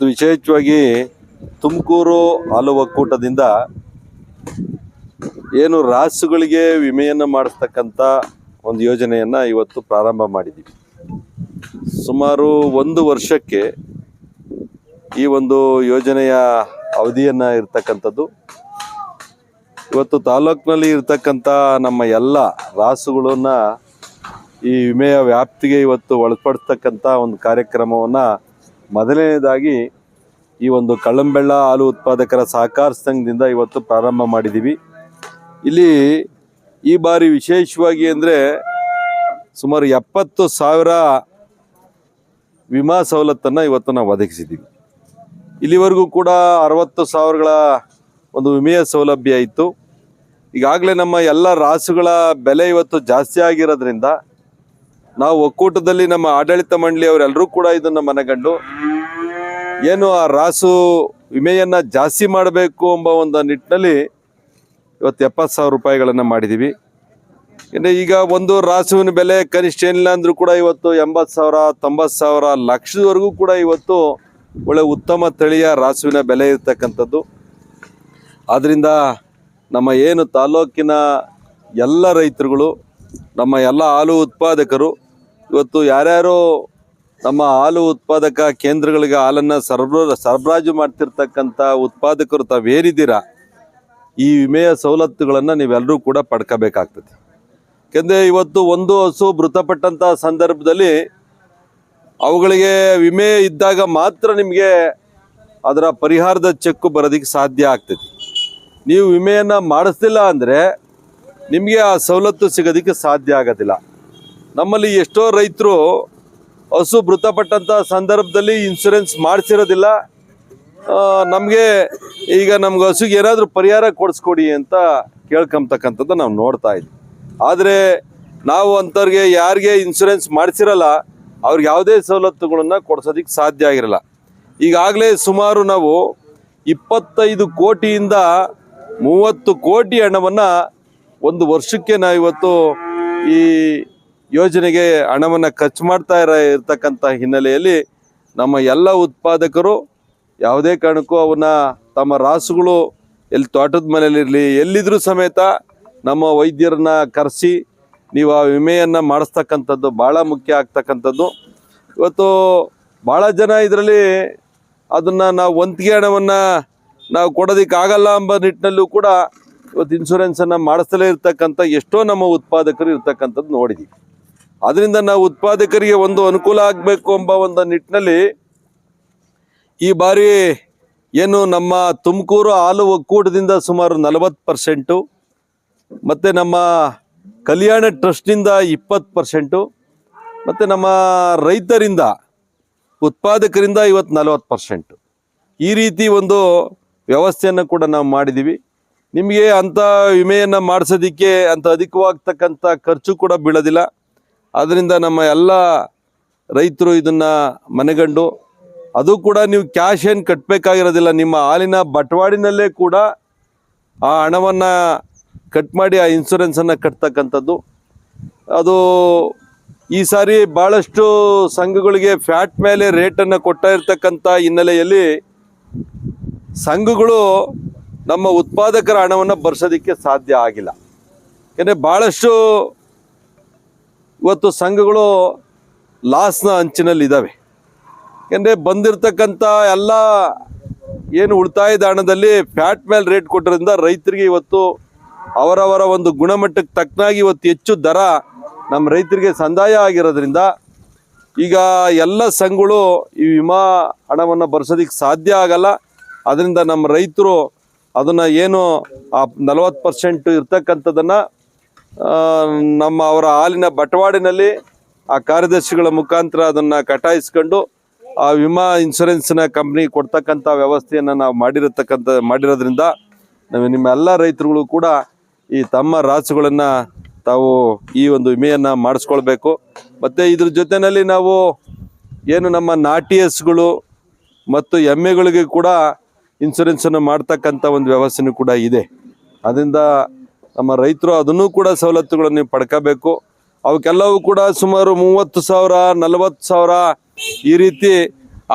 ಇವತ್ತು ವಿಶೇಷವಾಗಿ ತುಮಕೂರು ಹಾಲು ಒಕ್ಕೂಟದಿಂದ ಏನು ರಾಸುಗಳಿಗೆ ವಿಮೆಯನ್ನು ಮಾಡಿಸ್ತಕ್ಕಂಥ ಒಂದು ಯೋಜನೆಯನ್ನು ಇವತ್ತು ಪ್ರಾರಂಭ ಮಾಡಿದ್ದೀವಿ. ಸುಮಾರು ಒಂದು ವರ್ಷಕ್ಕೆ ಈ ಒಂದು ಯೋಜನೆಯ ಅವಧಿಯನ್ನು ಇರ್ತಕ್ಕಂಥದ್ದು. ಇವತ್ತು ತಾಲೂಕಿನಲ್ಲಿ ಇರ್ತಕ್ಕಂಥ ನಮ್ಮ ಎಲ್ಲ ರಾಸುಗಳನ್ನು ಈ ವಿಮೆಯ ವ್ಯಾಪ್ತಿಗೆ ಇವತ್ತು ಒಳಪಡಿಸ್ತಕ್ಕಂಥ ಒಂದು ಕಾರ್ಯಕ್ರಮವನ್ನು ಮೊದಲನೇದಾಗಿ ಈ ಒಂದು ಕಳ್ಳಂಬೆಳ್ಳ ಹಾಲು ಉತ್ಪಾದಕರ ಸಹಕಾರ ಸಂಘದಿಂದ ಇವತ್ತು ಪ್ರಾರಂಭ ಮಾಡಿದ್ದೀವಿ ಇಲ್ಲಿ ಈ ಬಾರಿ ವಿಶೇಷವಾಗಿ ಅಂದರೆ ಸುಮಾರು ಎಪ್ಪತ್ತು ಸಾವಿರ ವಿಮಾ ಸವಲತ್ತನ್ನು ಇವತ್ತು ನಾವು ಒದಗಿಸಿದ್ದೀವಿ ಇಲ್ಲಿವರೆಗೂ ಕೂಡ ಅರವತ್ತು ಸಾವಿರಗಳ ಒಂದು ವಿಮೆಯ ಸೌಲಭ್ಯ ಇತ್ತು. ಈಗಾಗಲೇ ನಮ್ಮ ಎಲ್ಲ ರಾಸುಗಳ ಬೆಲೆ ಇವತ್ತು ಜಾಸ್ತಿ ಆಗಿರೋದ್ರಿಂದ ನಾವು ಒಕ್ಕೂಟದಲ್ಲಿ ನಮ್ಮ ಆಡಳಿತ ಮಂಡಳಿ ಅವರೆಲ್ಲರೂ ಕೂಡ ಇದನ್ನು ಮನಗಂಡು, ಏನು ಆ ರಾಸು ವಿಮೆಯನ್ನು ಜಾಸ್ತಿ ಮಾಡಬೇಕು ಎಂಬ ಒಂದು ನಿಟ್ಟಿನಲ್ಲಿ ಇವತ್ತು ಎಪ್ಪತ್ತು ಸಾವಿರ ರೂಪಾಯಿಗಳನ್ನು ಮಾಡಿದ್ದೀವಿ ಏನೇ ಈಗ ಒಂದು ರಾಸುವಿನ ಬೆಲೆ ಕನಿಷ್ಠ ಏನಿಲ್ಲ ಅಂದರೂ ಕೂಡ ಇವತ್ತು ಎಂಬತ್ತು ಸಾವಿರ, ತೊಂಬತ್ತು ಸಾವಿರ ಲಕ್ಷದವರೆಗೂ ಕೂಡ ಇವತ್ತು ಒಳ್ಳೆ ಉತ್ತಮ ತಳಿಯ ರಾಸುವಿನ ಬೆಲೆ ಇರತಕ್ಕಂಥದ್ದು. ಆದ್ದರಿಂದ ನಮ್ಮ ಏನು ತಾಲೂಕಿನ ಎಲ್ಲ ರೈತರುಗಳು ನಮ್ಮ ಎಲ್ಲ ಹಾಲು ಉತ್ಪಾದಕರು, ಇವತ್ತು ಯಾರ್ಯಾರು ನಮ್ಮ ಹಾಲು ಉತ್ಪಾದಕ ಕೇಂದ್ರಗಳಿಗೆ ಹಾಲನ್ನು ಸರಬರ ಸರಬರಾಜು ಮಾಡ್ತಿರ್ತಕ್ಕಂಥ ಉತ್ಪಾದಕರು ತಾವೇರಿದ್ದೀರಾ ಈ ವಿಮೆಯ ಸವಲತ್ತುಗಳನ್ನು ನೀವೆಲ್ಲರೂ ಕೂಡ ಪಡ್ಕೋಬೇಕಾಗ್ತದೆ. ಯಾಕೆಂದರೆ ಇವತ್ತು ಒಂದು ಹಸು ಮೃತಪಟ್ಟಂಥ ಸಂದರ್ಭದಲ್ಲಿ ಅವುಗಳಿಗೆ ವಿಮೆ ಇದ್ದಾಗ ಮಾತ್ರ ನಿಮಗೆ ಅದರ ಪರಿಹಾರದ ಚೆಕ್ಕು ಬರೋದಕ್ಕೆ ಸಾಧ್ಯ ಆಗ್ತದೆ. ನೀವು ವಿಮೆಯನ್ನು ಮಾಡಿಸ್ತಿಲ್ಲ ಅಂದರೆ ನಿಮಗೆ ಆ ಸವಲತ್ತು ಸಿಗೋದಕ್ಕೆ ಸಾಧ್ಯ ಆಗೋದಿಲ್ಲ. ನಮ್ಮಲ್ಲಿ ಎಷ್ಟೋ ರೈತರು ಹಸು ಮೃತಪಟ್ಟಂಥ ಸಂದರ್ಭದಲ್ಲಿ ಇನ್ಸೂರೆನ್ಸ್ ಮಾಡಿಸಿರೋದಿಲ್ಲ. ನಮಗೆ ಈಗ ನಮ್ಗೆ ಹಸುಗೆ ಏನಾದರೂ ಪರಿಹಾರ ಕೊಡಿಸ್ಕೊಡಿ ಅಂತ ಕೇಳ್ಕೊಂಬತಕ್ಕಂಥದ್ದು ನಾವು ನೋಡ್ತಾ ಇದ್ವಿ. ಆದರೆ ನಾವು ಅಂಥವ್ರಿಗೆ ಯಾರಿಗೆ ಇನ್ಸೂರೆನ್ಸ್ ಮಾಡಿಸಿರಲ್ಲ, ಅವ್ರಿಗೆ ಯಾವುದೇ ಸವಲತ್ತುಗಳನ್ನು ಕೊಡ್ಸೋದಕ್ಕೆ ಸಾಧ್ಯ ಆಗಿರಲ್ಲ. ಈಗಾಗಲೇ ಸುಮಾರು ನಾವು ಇಪ್ಪತ್ತೈದು ಕೋಟಿಯಿಂದ ಮೂವತ್ತು ಕೋಟಿ ಹಣವನ್ನು ಒಂದು ವರ್ಷಕ್ಕೆ ನಾವಿವತ್ತು ಈ ಯೋಜನೆಗೆ ಹಣವನ್ನು ಖರ್ಚು ಮಾಡ್ತಾ ಇರ, ಇರ್ತಕ್ಕಂಥ ಹಿನ್ನೆಲೆಯಲ್ಲಿ ನಮ್ಮ ಎಲ್ಲ ಉತ್ಪಾದಕರು ಯಾವುದೇ ಕಾರಣಕ್ಕೂ ಅವನ್ನ ತಮ್ಮ ರಾಸುಗಳು ಎಲ್ಲಿ ತೋಟದ ಮನೆಯಲ್ಲಿರಲಿ, ಎಲ್ಲಿದ್ರೂ ಸಮೇತ ನಮ್ಮ ವೈದ್ಯರನ್ನ ಕರೆಸಿ ನೀವು ಆ ವಿಮೆಯನ್ನು ಮಾಡಿಸ್ತಕ್ಕಂಥದ್ದು ಭಾಳ ಮುಖ್ಯ ಆಗ್ತಕ್ಕಂಥದ್ದು. ಇವತ್ತು ಭಾಳ ಜನ ಇದರಲ್ಲಿ ಅದನ್ನು ನಾವು ವಂತಿಗೆ ಹಣವನ್ನು ನಾವು ಕೊಡೋದಕ್ಕಾಗಲ್ಲ ಎಂಬ ನಿಟ್ಟಿನಲ್ಲೂ ಕೂಡ ಇವತ್ತು ಇನ್ಶೂರೆನ್ಸನ್ನು ಮಾಡಿಸ್ತಲೇ ಇರ್ತಕ್ಕಂಥ ಎಷ್ಟೋ ನಮ್ಮ ಉತ್ಪಾದಕರು ಇರ್ತಕ್ಕಂಥದ್ದು ನೋಡಿದ್ದೀವಿ ಅದರಿಂದ ನಾವು ಉತ್ಪಾದಕರಿಗೆ ಒಂದು ಅನುಕೂಲ ಆಗಬೇಕು ಎಂಬ ಒಂದು ನಿಟ್ಟಿನಲ್ಲಿ ಈ ಬಾರಿ ಏನು ನಮ್ಮ ತುಮಕೂರು ಹಾಲು ಒಕ್ಕೂಟದಿಂದ ಸುಮಾರು ನಲವತ್ತು ಪರ್ಸೆಂಟು, ಮತ್ತು ನಮ್ಮ ಕಲ್ಯಾಣ ಟ್ರಸ್ಟ್ನಿಂದ ಇಪ್ಪತ್ತು ಪರ್ಸೆಂಟು, ಮತ್ತು ನಮ್ಮ ರೈತರಿಂದ, ಉತ್ಪಾದಕರಿಂದ ಇವತ್ತು ನಲವತ್ತು ಪರ್ಸೆಂಟು. ಈ ರೀತಿ ಒಂದು ವ್ಯವಸ್ಥೆಯನ್ನು ಕೂಡ ನಾವು ಮಾಡಿದ್ದೀವಿ ನಿಮಗೆ ಅಂಥ ವಿಮೆಯನ್ನು ಮಾಡಿಸೋದಕ್ಕೆ ಅಂತ ಅಧಿಕವಾಗ್ತಕ್ಕಂಥ ಖರ್ಚು ಕೂಡ ಬೀಳೋದಿಲ್ಲ. ಅದರಿಂದ ನಮ್ಮ ಎಲ್ಲ ರೈತರು ಇದನ್ನು ಮನೆಗಂಡು, ಅದು ಕೂಡ ನೀವು ಕ್ಯಾಶ್ ಏನು ಕಟ್ಟಬೇಕಾಗಿರೋದಿಲ್ಲ ನಿಮ್ಮ ಹಾಲಿನ ಬಟವಾಡಿನಲ್ಲೇ ಕೂಡ ಆ ಹಣವನ್ನು ಕಟ್ ಮಾಡಿ ಆ ಇನ್ಸೂರೆನ್ಸನ್ನು ಕಟ್ತಕ್ಕಂಥದ್ದು. ಅದು ಈ ಸಾರಿ ಭಾಳಷ್ಟು ಸಂಘಗಳಿಗೆ ಫ್ಯಾಟ್ ಮೇಲೆ ರೇಟನ್ನು ಕೊಡ್ತಾ ಇರ್ತಕ್ಕಂಥ ಹಿನ್ನೆಲೆಯಲ್ಲಿ ಸಂಘಗಳು ನಮ್ಮ ಉತ್ಪಾದಕರ ಹಣವನ್ನು ಬರ್ಸೋದಕ್ಕೆ ಸಾಧ್ಯ ಆಗಿಲ್ಲ. ಯಾಕೆಂದರೆ ಭಾಳಷ್ಟು ಇವತ್ತು ಸಂಘಗಳು ಲಾಸ್ನ ಅಂಚಿನಲ್ಲಿದ್ದಾವೆ. ಯಾಕೆಂದರೆ ಬಂದಿರತಕ್ಕಂಥ ಎಲ್ಲ ಏನು ಉಳಿತಾಯದ ಹಣದಲ್ಲಿ ಫ್ಯಾಟ್ ಮೇಲೆ ರೇಟ್ ಕೊಟ್ಟರಿಂದ ರೈತರಿಗೆ ಇವತ್ತು ಅವರವರ ಒಂದು ಗುಣಮಟ್ಟಕ್ಕೆ ತಕ್ಕನಾಗಿ ಇವತ್ತು ಹೆಚ್ಚು ದರ ನಮ್ಮ ರೈತರಿಗೆ ಸಂದಾಯ ಆಗಿರೋದ್ರಿಂದ ಈಗ ಎಲ್ಲ ಸಂಘಗಳು ಈ ವಿಮಾ ಹಣವನ್ನು ಬರ್ಸೋದಕ್ಕೆ ಸಾಧ್ಯ ಆಗಲ್ಲ. ಅದರಿಂದ ನಮ್ಮ ರೈತರು ಅದನ್ನು ಏನು ಆ ನಲವತ್ತು ಪರ್ಸೆಂಟ್ ಇರ್ತಕ್ಕಂಥದ್ದನ್ನು ನಮ್ಮ ಅವರ ಹಾಲಿನ ಬಟವಾಡಿನಲ್ಲಿ ಆ ಕಾರ್ಯದರ್ಶಿಗಳ ಮುಖಾಂತರ ಅದನ್ನು ಕಟಾಯಿಸ್ಕೊಂಡು ಆ ವಿಮಾ ಇನ್ಶೂರೆನ್ಸ್ನ ಕಂಪ್ನಿ ಕೊಡ್ತಕ್ಕಂಥ ವ್ಯವಸ್ಥೆಯನ್ನು ನಾವು ಮಾಡಿರತಕ್ಕಂಥ, ಮಾಡಿರೋದ್ರಿಂದ ನಾವು ನಿಮ್ಮೆಲ್ಲ ರೈತರುಗಳು ಕೂಡ ಈ ತಮ್ಮ ರಾಸುಗಳನ್ನು ತಾವು ಈ ಒಂದು ವಿಮೆಯನ್ನು ಮಾಡಿಸ್ಕೊಳ್ಬೇಕು. ಮತ್ತು ಇದ್ರ ಜೊತೆಯಲ್ಲಿ ನಾವು ಏನು ನಮ್ಮ ನಾಟಿ ಎಸ್ಗಳು ಮತ್ತು ಎಮ್ಮೆಗಳಿಗೆ ಕೂಡ ಇನ್ಶೂರೆನ್ಸನ್ನು ಮಾಡ್ತಕ್ಕಂಥ ಒಂದು ವ್ಯವಸ್ಥೆನೂ ಕೂಡ ಇದೆ. ಅದರಿಂದ ನಮ್ಮ ರೈತರು ಅದನ್ನು ಕೂಡ ಸವಲತ್ತುಗಳನ್ನು ಪಡ್ಕೋಬೇಕು. ಅವಕ್ಕೆಲ್ಲವೂ ಕೂಡ ಸುಮಾರು ಮೂವತ್ತು ಸಾವಿರ, ನಲವತ್ತು ಸಾವಿರ ಈ ರೀತಿ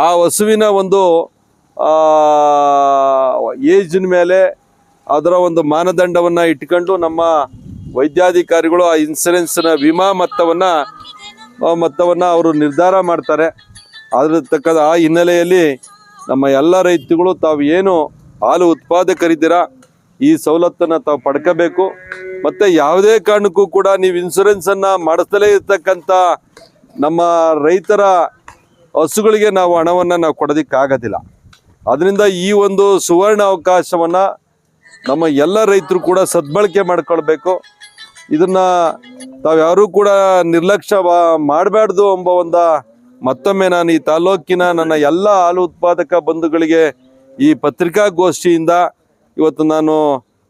ಆ ಹಸುವಿನ ಒಂದು ಏಜಿನ ಮೇಲೆ ಅದರ ಒಂದು ಮಾನದಂಡವನ್ನು ಇಟ್ಕೊಂಡು ನಮ್ಮ ವೈದ್ಯಾಧಿಕಾರಿಗಳು ಆ ಇನ್ಸೂರೆನ್ಸ್ನ ವಿಮಾ ಮೊತ್ತವನ್ನು ಮೊತ್ತವನ್ನು ಅವರು ನಿರ್ಧಾರ ಮಾಡ್ತಾರೆ. ಅದ್ರ ತಕ್ಕ ಆ ಹಿನ್ನೆಲೆಯಲ್ಲಿ ನಮ್ಮ ಎಲ್ಲ ರೈತರುಗಳು ತಾವು ಏನು ಹಾಲು ಉತ್ಪಾದಕರಿದ್ದೀರಾ, ಈ ಸವಲತ್ತನ್ನು ತಾವು ಪಡ್ಕೋಬೇಕು. ಮತ್ತು ಯಾವುದೇ ಕಾರಣಕ್ಕೂ ಕೂಡ ನೀವು ಇನ್ಸೂರೆನ್ಸನ್ನು ಮಾಡಿಸ್ದಲೇ ಇರ್ತಕ್ಕಂಥ ನಮ್ಮ ರೈತರ ಹಸುಗಳಿಗೆ ನಾವು ಹಣವನ್ನು ನಾವು ಕೊಡೋದಕ್ಕಾಗೋದಿಲ್ಲ. ಅದರಿಂದ ಈ ಒಂದು ಸುವರ್ಣ ಅವಕಾಶವನ್ನು ನಮ್ಮ ಎಲ್ಲ ರೈತರು ಕೂಡ ಸದ್ಬಳಕೆ ಮಾಡ್ಕೊಳ್ಬೇಕು. ಇದನ್ನ ತಾವ್ಯಾರೂ ಕೂಡ ನಿರ್ಲಕ್ಷ್ಯ ಮಾಡಬಾರ್ದು ಎಂಬ ಒಂದು ಮತ್ತೊಮ್ಮೆ ನಾನು ಈ ತಾಲೂಕಿನ ನನ್ನ ಎಲ್ಲ ಹಾಲು ಉತ್ಪಾದಕ ಬಂಧುಗಳಿಗೆ ಈ ಪತ್ರಿಕಾಗೋಷ್ಠಿಯಿಂದ ಇವತ್ತು ನಾನು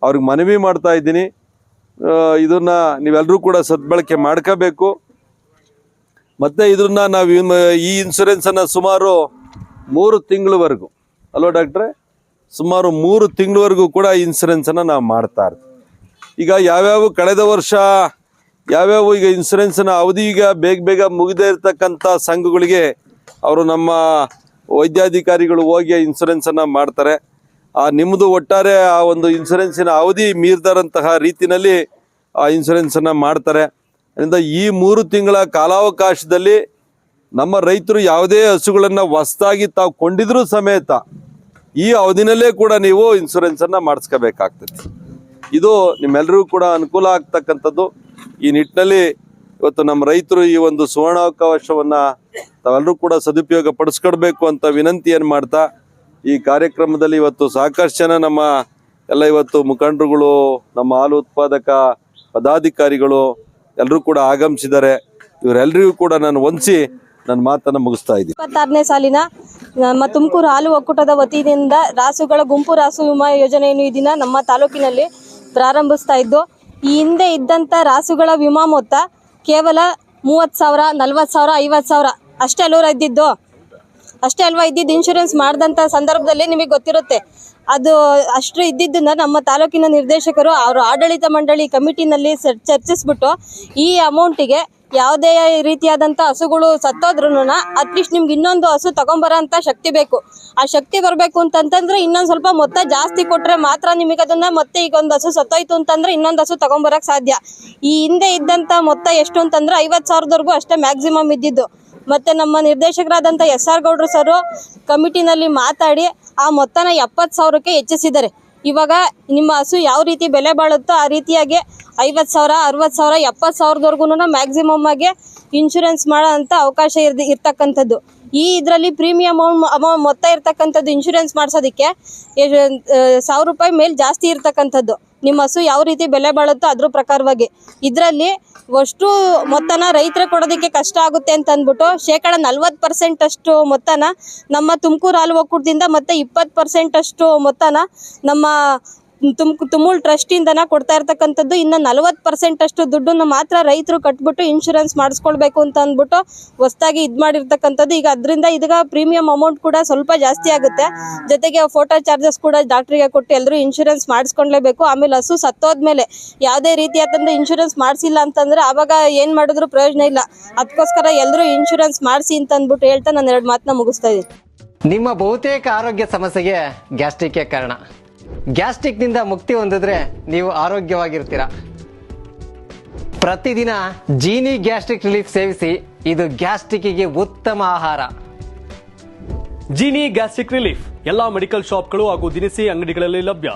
ಅವ್ರಿಗೆ ಮನವಿ ಮಾಡ್ತಾ ಇದ್ದೀನಿ. ಇದನ್ನು ನೀವೆಲ್ಲರೂ ಕೂಡ ಸದ್ಬಳಕೆ ಮಾಡ್ಕೋಬೇಕು. ಮತ್ತೆ ಇದನ್ನ ನಾವು ಈ ಈ ಇನ್ಸುರೆನ್ಸನ್ನು ಸುಮಾರು ಮೂರು ತಿಂಗಳವರೆಗೂ, ಅಲ್ವಾ ಡಾಕ್ಟ್ರೆ? ಸುಮಾರು ಮೂರು ತಿಂಗಳವರೆಗೂ ಕೂಡ ಇನ್ಸುರೆನ್ಸನ್ನು ನಾವು ಮಾಡ್ತಾ ಇರ್ತೀವಿ. ಈಗ ಯಾವ್ಯಾವ ಕಳೆದ ವರ್ಷ ಯಾವ್ಯಾವ ಈಗ ಇನ್ಸೂರೆನ್ಸ್ನ ಅವಧಿ ಈಗ ಬೇಗ ಬೇಗ ಮುಗಿದೇ ಇರತಕ್ಕಂಥ ಸಂಘಗಳಿಗೆ ಅವರು ನಮ್ಮ ವೈದ್ಯಾಧಿಕಾರಿಗಳು ಹೋಗಿ ಇನ್ಸೂರೆನ್ಸನ್ನು ಮಾಡ್ತಾರೆ. ಆ ನಿಮ್ಮದು ಒಟ್ಟಾರೆ ಆ ಒಂದು ಇನ್ಸೂರೆನ್ಸಿನ ಅವಧಿ ಮೀರ್ದಾರಂತಹ ರೀತಿಯಲ್ಲಿ ಆ ಇನ್ಸೂರೆನ್ಸನ್ನು ಮಾಡ್ತಾರೆ. ಅದರಿಂದ ಈ ಮೂರು ತಿಂಗಳ ಕಾಲಾವಕಾಶದಲ್ಲಿ ನಮ್ಮ ರೈತರು ಯಾವುದೇ ಹಸುಗಳನ್ನು ಹೊಸದಾಗಿ ತಾವು ಕೊಂಡಿದ್ರೂ ಸಮೇತ ಈ ಅವಧಿನಲ್ಲೇ ಕೂಡ ನೀವು ಇನ್ಸೂರೆನ್ಸನ್ನು ಮಾಡಿಸ್ಕೋಬೇಕಾಗ್ತದೆ. ಇದು ನಿಮ್ಮೆಲ್ಲರಿಗೂ ಕೂಡ ಅನುಕೂಲ ಆಗ್ತಕ್ಕಂಥದ್ದು. ಈ ನಿಟ್ಟಿನಲ್ಲಿ ಇವತ್ತು ನಮ್ಮ ರೈತರು ಈ ಒಂದು ಸುವರ್ಣಾವಕಾಶವನ್ನು ತಾವೆಲ್ಲರೂ ಕೂಡ ಸದುಪಯೋಗ ಪಡಿಸ್ಕೊಡ್ಬೇಕು ಅಂತ ವಿನಂತಿಯನ್ನು ಮಾಡ್ತಾ, ಈ ಕಾರ್ಯಕ್ರಮದಲ್ಲಿ ಇವತ್ತು ಸಾಕಷ್ಟು ಜನ ನಮ್ಮ ಎಲ್ಲ ಇವತ್ತು ಮುಖಂಡರುಗಳು, ನಮ್ಮ ಹಾಲು ಉತ್ಪಾದಕ ಪದಾಧಿಕಾರಿಗಳು ಎಲ್ಲರೂ ಕೂಡ ಆಗಮಿಸಿದ್ದಾರೆ. ಇವರೆಲ್ಲರಿಗೂ ಕೂಡ ನಾನು ಹೊಂದಿಸಿ ನನ್ನ ಮಾತನ್ನು ಮುಗಿಸ್ತಾ ಇದ್ದೀನಿ. ಇಪ್ಪತ್ತಾರನೇ ಸಾಲಿನ, ನಮ್ಮ ತುಮಕೂರು ಹಾಲು ಒಕ್ಕೂಟದ ವತಿಯಿಂದ ರಾಸುಗಳ ಗುಂಪು ರಾಸು ವಿಮಾ ಯೋಜನೆಯನ್ನು ಇದನ್ನ ದಿನ ನಮ್ಮ ತಾಲೂಕಿನಲ್ಲಿ ಪ್ರಾರಂಭಿಸ್ತಾ ಇದ್ದು ಈ ಹಿಂದೆ ಇದ್ದಂಥ ರಾಸುಗಳ ವಿಮಾ ಮೊತ್ತ ಕೇವಲ ಮೂವತ್ತು ಸಾವಿರ, ನಲ್ವತ್ತು ಸಾವಿರ, ಐವತ್ತು ಸಾವಿರ. ಅಷ್ಟೇ ಅಲ್ವರ ಇದ್ದಿದ್ದು? ಅಷ್ಟೇ ಅಲ್ವಾ ಇದ್ದಿದ್ದು ಇನ್ಶೂರೆನ್ಸ್ ಮಾಡಿದಂತ ಸಂದರ್ಭದಲ್ಲಿ ನಿಮಗೆ ಗೊತ್ತಿರುತ್ತೆ. ಅದು ಅಷ್ಟು ಇದ್ದಿದ್ದನ್ನ ನಮ್ಮ ತಾಲೂಕಿನ ನಿರ್ದೇಶಕರು, ಅವರು ಆಡಳಿತ ಮಂಡಳಿ ಕಮಿಟಿನಲ್ಲಿ ಚರ್ಚಿಸ್ಬಿಟ್ಟು ಈ ಅಮೌಂಟಿಗೆ ಯಾವುದೇ ರೀತಿಯಾದಂಥ ಹಸುಗಳು ಸತ್ತೋದ್ರೂ ಅಟ್ಲೀಸ್ಟ್ ನಿಮ್ಗೆ ಇನ್ನೊಂದು ಹಸು ತಗೊಂಬರೋಂಥ ಶಕ್ತಿ ಬೇಕು. ಆ ಶಕ್ತಿ ಬರಬೇಕು ಅಂತಂತಂದ್ರೆ ಇನ್ನೊಂದು ಸ್ವಲ್ಪ ಮೊತ್ತ ಜಾಸ್ತಿ ಕೊಟ್ಟರೆ ಮಾತ್ರ ನಿಮಗೆ ಅದನ್ನ ಮತ್ತೆ ಈಗ ಒಂದು ಹಸು ಸತ್ತೋಯ್ತು ಅಂತಂದ್ರೆ ಇನ್ನೊಂದು ಹಸು ತಗೊಂಬರಕ್ಕೆ ಸಾಧ್ಯ. ಈ ಹಿಂದೆ ಇದ್ದಂಥ ಮೊತ್ತ ಎಷ್ಟು ಅಂತಂದ್ರೆ ಐವತ್ತು ಸಾವಿರದವರೆಗೂ ಅಷ್ಟೇ ಮ್ಯಾಕ್ಸಿಮಮ್ ಇದ್ದಿದ್ದು. ಮತ್ತೆ ನಮ್ಮ ನಿರ್ದೇಶಕರಾದಂಥ ಎಸ್ ಆರ್ ಗೌಡ್ರು ಸರ್ ಕಮಿಟಿನಲ್ಲಿ ಮಾತಾಡಿ ಆ ಮೊತ್ತನ ಎಪ್ಪತ್ತು ಸಾವಿರಕ್ಕೆ ಹೆಚ್ಚಿಸಿದ್ದಾರೆ. ಇವಾಗ ನಿಮ್ಮ ಹಸು ಯಾವ ರೀತಿ ಬೆಲೆ ಬಾಳುತ್ತೋ ಆ ರೀತಿಯಾಗಿ ಐವತ್ತು ಸಾವಿರ, ಅರವತ್ತು ಸಾವಿರ, ಎಪ್ಪತ್ತು ಸಾವಿರದವರೆಗೂ ಮ್ಯಾಕ್ಸಿಮಮ್ ಆಗಿ ಇನ್ಶೂರೆನ್ಸ್ ಮಾಡೋ ಅಂಥ ಅವಕಾಶ ಇರ್ ಇರ್ತಕ್ಕಂಥದ್ದು. ಈ ಇದರಲ್ಲಿ ಪ್ರೀಮಿಯಂ ಅಮೌಂಟ್ ಮೊತ್ತ ಇರ್ತಕ್ಕಂಥದ್ದು ಇನ್ಶೂರೆನ್ಸ್ ಮಾಡಿಸೋದಕ್ಕೆ ಸಾವಿರ ರೂಪಾಯಿ ಮೇಲೆ ಜಾಸ್ತಿ ಇರ್ತಕ್ಕಂಥದ್ದು. ನಿಮ್ಮ ಹಸು ಯಾವ ರೀತಿ ಬೆಲೆ ಬಾಳುತ್ತೋ ಅದ್ರ ಪ್ರಕಾರವಾಗಿ. ಇದರಲ್ಲಿ ಅಷ್ಟು ಮೊತ್ತನ ರೈತರ ಕೊಡೋದಕ್ಕೆ ಕಷ್ಟ ಆಗುತ್ತೆ ಅಂತ ಅಂದ್ಬಿಟ್ಟು ಶೇಕಡ ನಲ್ವತ್ತು ಪರ್ಸೆಂಟ್ ಅಷ್ಟು ಮೊತ್ತನ ನಮ್ಮ ತುಮಕೂರು ಹಾಲು ಒಕ್ಕೂಟದಿಂದ ಮತ್ತೆ ಇಪ್ಪತ್ತು ಪರ್ಸೆಂಟ್ ಅಷ್ಟು ಮೊತ್ತನ ನಮ್ಮ ತುಮ್ಕ್ ತುಮೂಲ್ ಟ್ರಸ್ಟಿಂದನ ಕೊಡ್ತಾ ಇರ್ತಕ್ಕಂಥದ್ದು ಇನ್ನು ನಲವತ್ತು ಪರ್ಸೆಂಟ್ ಅಷ್ಟು ದುಡ್ಡನ್ನು ಮಾತ್ರ ರೈತರು ಕಟ್ಬಿಟ್ಟು ಇನ್ಶೂರೆನ್ಸ್ ಮಾಡಿಸ್ಕೊಳ್ಬೇಕು ಅಂತ ಅಂದ್ಬಿಟ್ಟು ಹೊಸ್ದಾಗಿ ಇದು ಮಾಡಿರ್ತಕ್ಕಂಥದ್ದು. ಈಗ ಅದರಿಂದ ಇದೀಗ ಪ್ರೀಮಿಯಂ ಅಮೌಂಟ್ ಕೂಡ ಸ್ವಲ್ಪ ಜಾಸ್ತಿ ಆಗುತ್ತೆ. ಜೊತೆಗೆ ಫೋಟೋ ಚಾರ್ಜಸ್ ಕೂಡ ಡಾಕ್ಟ್ರಿಗೆ ಕೊಟ್ಟು ಎಲ್ಲರೂ ಇನ್ಶೂರೆನ್ಸ್ ಮಾಡಿಸ್ಕೊಳ್ಲೇಬೇಕು. ಆಮೇಲೆ ಹಸು ಸತ್ತೋದ್ಮೇಲೆ ಯಾವುದೇ ರೀತಿಯಾದಂಥ ಇನ್ಶೂರೆನ್ಸ್ ಮಾಡಿಸಿಲ್ಲ ಅಂತಂದ್ರೆ ಆವಾಗ ಏನು ಮಾಡಿದ್ರು ಪ್ರಯೋಜನ ಇಲ್ಲ. ಅದಕ್ಕೋಸ್ಕರ ಎಲ್ಲರೂ ಇನ್ಶೂರೆನ್ಸ್ ಮಾಡಿಸಿ ಅಂತ ಅಂದ್ಬಿಟ್ಟು ಹೇಳ್ತಾ ನಾನು ಎರಡು ಮಾತನ್ನ ಮುಗಿಸ್ತಾ ಇದ್ದೀನಿ. ನಿಮ್ಮ ಬಹುತೇಕ ಆರೋಗ್ಯ ಸಮಸ್ಯೆಗೆ ಗ್ಯಾಸ್ಟ್ರಿಕ್ ಕಾರಣ. ಗ್ಯಾಸ್ಟ್ರಿಕ್ನಿಂದ ಮುಕ್ತಿ ಹೊಂದಿದ್ರೆ ನೀವು ಆರೋಗ್ಯವಾಗಿರ್ತೀರ. ಪ್ರತಿದಿನ ಜೀನಿ ಗ್ಯಾಸ್ಟ್ರಿಕ್ ರಿಲೀಫ್ ಸೇವಿಸಿ ಇದು ಗ್ಯಾಸ್ಟ್ರಿಕ್ಕಿಗೆ ಉತ್ತಮ ಆಹಾರ. Jeeni gastric relief. ಎಲ್ಲಾ ಮೆಡಿಕಲ್ ಶಾಪ್ಗಳು ಹಾಗೂ ದಿನಸಿ ಅಂಗಡಿಗಳಲ್ಲಿ ಲಭ್ಯ.